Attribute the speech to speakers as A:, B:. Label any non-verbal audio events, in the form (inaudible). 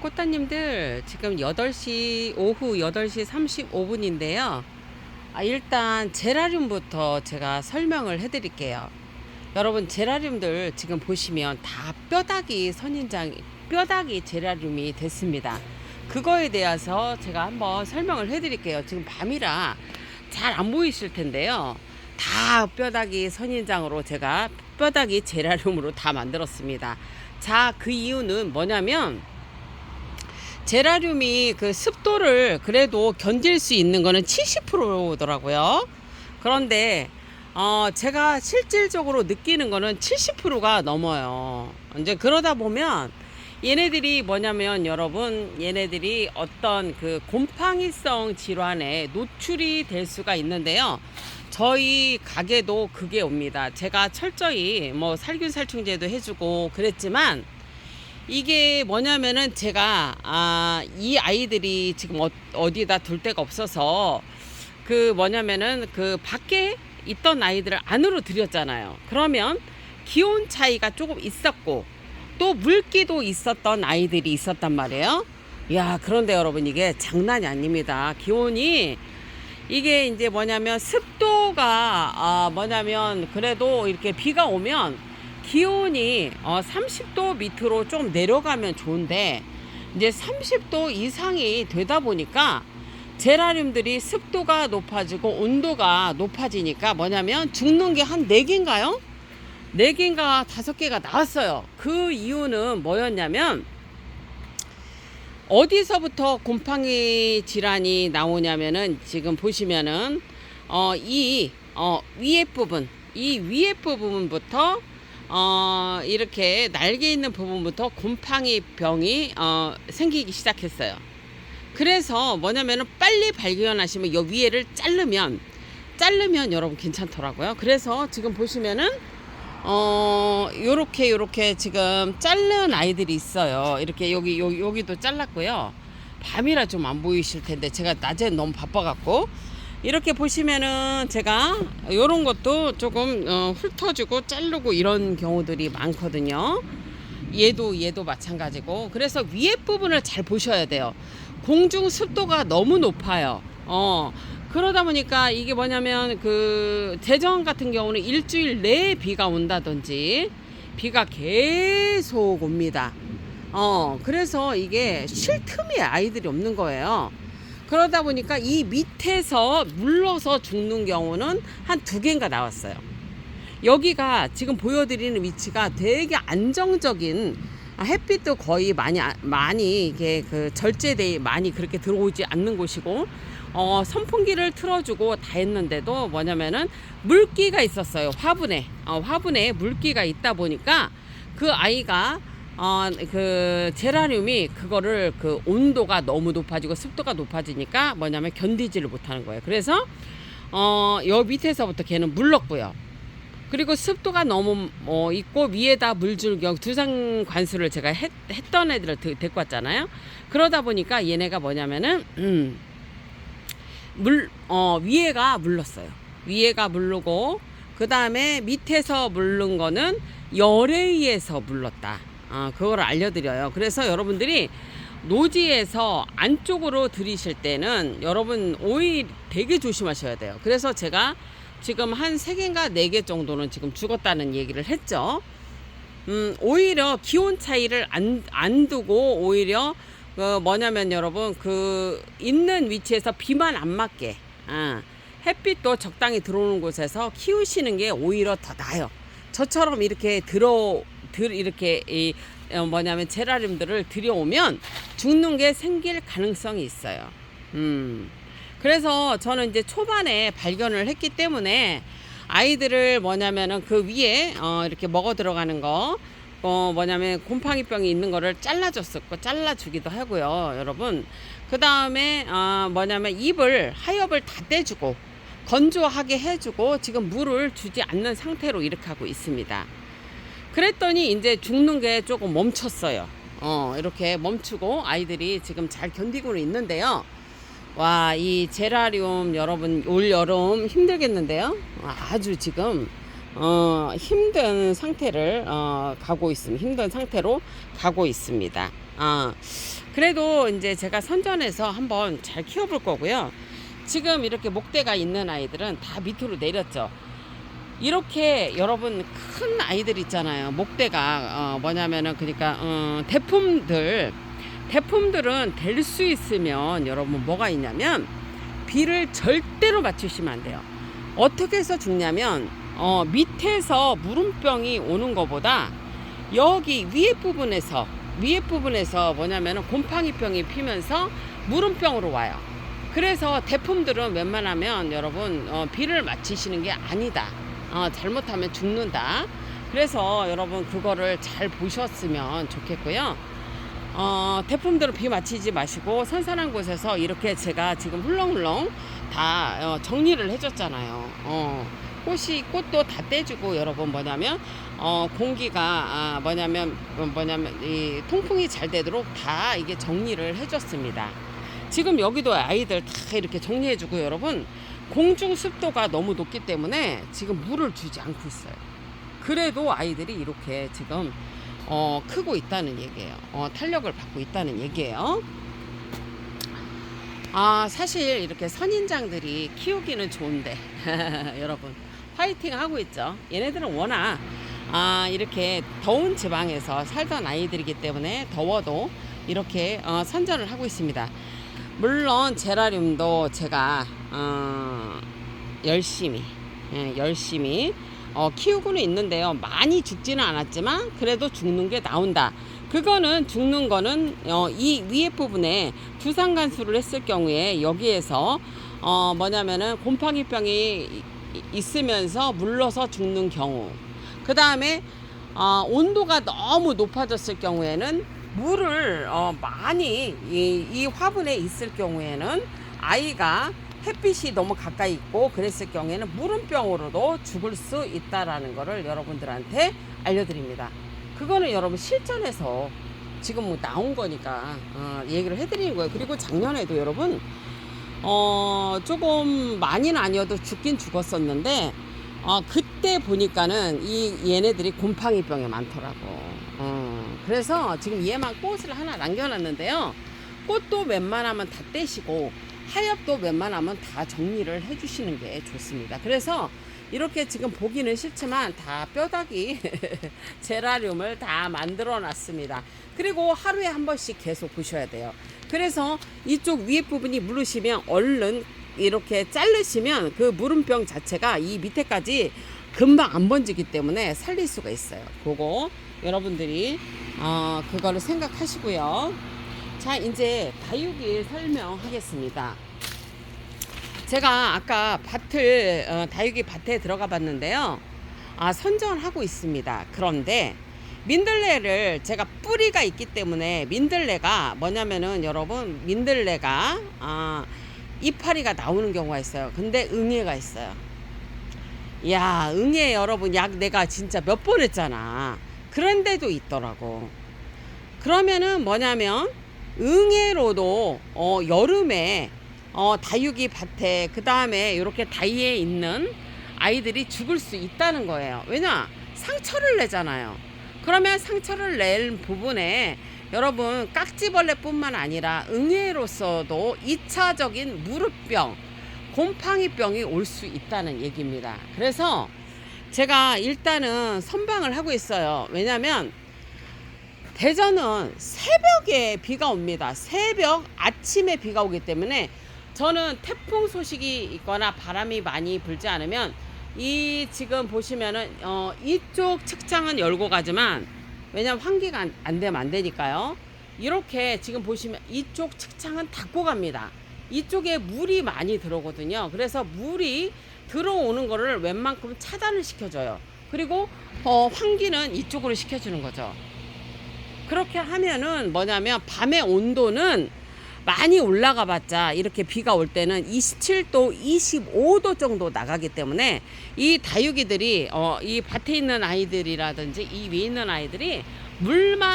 A: 꽃다님들 지금 8시 오후 8시 35분인데요. 아, 일단 제라늄부터 제가 설명을 해드릴게요. 여러분 제라늄들 지금 보시면 다 뼈다귀 선인장 뼈다귀 제라늄이 됐습니다. 그거에 대해서 제가 한번 설명을 해드릴게요. 지금 밤이라 잘 안 보이실 텐데요. 다 뼈다귀 선인장으로 제가 뼈다귀 제라늄으로 다 만들었습니다. 자, 그 이유는 뭐냐면 제라늄이 그 습도를 그래도 견딜 수 있는 거는 70%더라고요. 그런데 어 제가 실질적으로 느끼는 거는 70%가 넘어요. 이제 그러다 보면 얘네들이 뭐냐면 여러분 얘네들이 어떤 그 곰팡이성 질환에 노출이 될 수가 있는데요. 저희 가게도 그게 옵니다. 제가 철저히 뭐 살균 살충제도 해주고 그랬지만 이게 뭐냐면은 제가 아, 이 아이들이 지금 어, 어디다 둘 데가 없어서 그 뭐냐면은 그 밖에 있던 아이들을 안으로 들였잖아요. 그러면 기온 차이가 조금 있었고 또 물기도 있었던 아이들이 있었단 말이에요. 야, 그런데 여러분 이게 장난이 아닙니다. 기온이 이게 이제 뭐냐면 습도가 아 뭐냐면 그래도 이렇게 비가 오면 기온이 어 30도 밑으로 좀 내려가면 좋은데 이제 30도 이상이 되다 보니까 제라늄들이 습도가 높아지고 온도가 높아지니까 뭐냐면 죽는 게한 4개인가요? 4개인가 5개가 나왔어요. 그 이유는 뭐였냐면 어디서부터 곰팡이 질환이 나오냐면은 지금 보시면은 어 이 어 위에 부분 이 위에 부분부터 어 이렇게 날개 있는 부분부터 곰팡이 병이 어 생기기 시작했어요. 그래서 뭐냐면은 빨리 발견하시면 요 위에를 자르면 자르면 여러분 괜찮더라고요. 그래서 지금 보시면은 어 요렇게 요렇게 지금 자른 아이들이 있어요. 이렇게 여기 여기 여기도 잘랐고요. 밤이라 좀 안 보이실 텐데 제가 낮에 너무 바빠갖고 이렇게 보시면은 제가 요런 것도 조금 어, 훑어주고 자르고 이런 경우들이 많거든요. 얘도 얘도 마찬가지고 그래서 위에 부분을 잘 보셔야 돼요. 공중 습도가 너무 높아요. 어 그러다 보니까 이게 뭐냐면 그 대전 같은 경우는 일주일 내에 비가 온다든지 비가 계속 옵니다. 어 그래서 이게 쉴 틈이 아이들이 없는 거예요. 그러다 보니까 이 밑에서 물러서 죽는 경우는 한 두 개인가 나왔어요. 여기가 지금 보여드리는 위치가 되게 안정적인 아, 햇빛도 거의 많이 아- 많이 이게 그 절제돼 많이 그렇게 들어오지 않는 곳이고 어 선풍기를 틀어주고 다 했는데도 뭐냐면은 물기가 있었어요 화분에 어, 화분에 물기가 있다 보니까 그 아이가 어 그 제라늄이 그거를 그 온도가 너무 높아지고 습도가 높아지니까 뭐냐면 견디지를 못하는 거예요 그래서 어 여 밑에서부터 걔는 물렀고요 그리고 습도가 너무 어, 있고 위에다 물줄 경우 두상 관수를 제가 했, 했던 애들을 드- 데리고 왔잖아요. 그러다 보니까 얘네가 뭐냐면은 음, 물 어, 위에가 물렀어요. 위에가 물르고 그 다음에 밑에서 물른 거는 열에 의해서 물렀다. 어, 그거를 알려드려요. 그래서 여러분들이 노지에서 안쪽으로 들이실 때는 여러분 오일 되게 조심하셔야 돼요. 그래서 제가 지금 한 세개인가네 개 정도는 지금 죽었다는 얘기를 했죠. 음, 오히려 기온 차이를 안, 안 두고 오히려 그 뭐냐면 여러분 그 있는 위치에서 비만 안 맞게 아, 햇빛도 적당히 들어오는 곳에서 키우시는 게 오히려 더 나아요. 저처럼 이렇게 들어 들 이렇게 이 어, 뭐냐면 제라늄들을 들여오면 죽는 게 생길 가능성이 있어요. 음. 그래서 저는 이제 초반에 발견을 했기 때문에 아이들을 뭐냐면은 그 위에 어 이렇게 먹어 들어가는 거 어 뭐냐면 곰팡이병이 있는 거를 잘라줬었고 잘라주기도 하고요 여러분 그 다음에 어 뭐냐면 잎을 하엽을 다 떼주고 건조하게 해주고 지금 물을 주지 않는 상태로 이렇게 하고 있습니다 그랬더니 이제 죽는 게 조금 멈췄어요 어 이렇게 멈추고 아이들이 지금 잘 견디고는 있는데요 와, 이 제라리움 여러분 올 여름 힘들겠는데요? 아주 지금 어, 힘든 상태를 어, 가고 있습니다. 힘든 상태로 가고 있습니다. 아, 그래도 이제 제가 선전해서 한번 잘 키워볼 거고요. 지금 이렇게 목대가 있는 아이들은 다 밑으로 내렸죠. 이렇게 여러분 큰 아이들 있잖아요. 목대가 어, 뭐냐면은 그러니까 어, 대품들 대품들은 될 수 있으면 여러분 뭐가 있냐면 비를 절대로 맞추시면 안 돼요. 어떻게 해서 죽냐면 어, 밑에서 물음병이 오는 것보다 여기 위에 부분에서 위에 부분에서 뭐냐면은 곰팡이병이 피면서 물음병으로 와요. 그래서 대품들은 웬만하면 여러분 어, 비를 맞히시는 게 아니다. 어, 잘못하면 죽는다. 그래서 여러분 그거를 잘 보셨으면 좋겠고요. 어, 대품들은 비 맞히지 마시고 선선한 곳에서 이렇게 제가 지금 훌렁훌렁 다 어, 정리를 해줬잖아요. 어, 꽃이 꽃도 다 떼주고 여러분 뭐냐면 어, 공기가 아, 뭐냐면 어, 뭐냐면 이 통풍이 잘 되도록 다 이게 정리를 해줬습니다. 지금 여기도 아이들 다 이렇게 정리해주고 여러분 공중 습도가 너무 높기 때문에 지금 물을 주지 않고 있어요. 그래도 아이들이 이렇게 지금 어, 크고 있다는 얘기예요. 어, 탄력을 받고 있다는 얘기예요. 아, 사실 이렇게 선인장들이 키우기는 좋은데, (laughs) 여러분, 화이팅 하고 있죠. 얘네들은 워낙, 아, 이렇게 더운 지방에서 살던 아이들이기 때문에 더워도 이렇게 어, 선전을 하고 있습니다. 물론, 제라늄도 제가, 어, 열심히, 예, 열심히 어, 키우고는 있는데요. 많이 죽지는 않았지만 그래도 죽는 게 나온다. 그거는 죽는 거는 어, 이 위에 부분에 두상 간수를 했을 경우에 여기에서 어, 뭐냐면은 곰팡이병이 이- 있으면서 물러서 죽는 경우. 그 다음에 어, 온도가 너무 높아졌을 경우에는 물을 어, 많이 이, 이 화분에 있을 경우에는 아이가 햇빛이 너무 가까이 있고 그랬을 경우에는 물음병으로도 죽을 수 있다라는 거를 여러분들한테 알려드립니다. 그거는 여러분 실전에서 지금 뭐 나온 거니까 어, 얘기를 해드리는 거예요. 그리고 작년에도 여러분 어, 조금 많이는 아니어도 죽긴 죽었었는데 어, 그때 보니까는 이 얘네들이 곰팡이병에 많더라고. 어, 그래서 지금 얘만 꽃을 하나 남겨놨는데요. 꽃도 웬만하면 다 떼시고 하엽도 웬만하면 다 정리를 해주시는 게 좋습니다. 그래서 이렇게 지금 보기는 싫지만 다 뼈다귀 (laughs) 제라늄을 다 만들어 놨습니다. 그리고 하루에 한 번씩 계속 보셔야 돼요. 그래서 이쪽 위에 부분이 물으시면 얼른 이렇게 자르시면 그 물음병 자체가 이 밑에까지 금방 안 번지기 때문에 살릴 수가 있어요. 그거 여러분들이 어, 그거를 생각하시고요. 자, 이제 다육이 설명하겠습니다. 제가 아까 밭을 어, 다육이 밭에 들어가 봤는데요. 아, 선전하고 있습니다. 그런데 민들레를 제가 뿌리가 있기 때문에 민들레가 뭐냐면은 여러분 민들레가 아, 이파리가 나오는 경우가 있어요. 근데 응애가 있어요. 야, 응애 여러분 약 내가 진짜 몇 번 했잖아. 그런데도 있더라고. 그러면은 뭐냐면 응애로도 어, 여름에 어, 다육이 밭에 그 다음에 이렇게 다이에 있는 아이들이 죽을 수 있다는 거예요. 왜냐 상처를 내잖아요. 그러면 상처를 낼 부분에 여러분 깍지벌레뿐만 아니라 응애로서도 2차적인 무릎병, 곰팡이병이 올 수 있다는 얘기입니다. 그래서 제가 일단은 선방을 하고 있어요. 왜냐면 대전은 새벽에 비가 옵니다. 새벽 아침에 비가 오기 때문에 저는 태풍 소식이 있거나 바람이 많이 불지 않으면 이 지금 보시면은 어 이쪽 측장은 열고 가지만 왜냐면 환기가 안, 안 되면 안 되니까요. 이렇게 지금 보시면 이쪽 측장은 닫고 갑니다. 이쪽에 물이 많이 들어오거든요. 그래서 물이 들어오는 거를 웬만큼 차단을 시켜줘요. 그리고 어, 환기는 이쪽으로 시켜주는 거죠. 그렇게 하면은 뭐냐면 밤의 온도는 많이 올라가 봤자 이렇게 비가 올 때는 27도, 25도 정도 나가기 때문에 이 다육이들이 어, 이 밭에 있는 아이들이라든지 이 위에 있는 아이들이 물만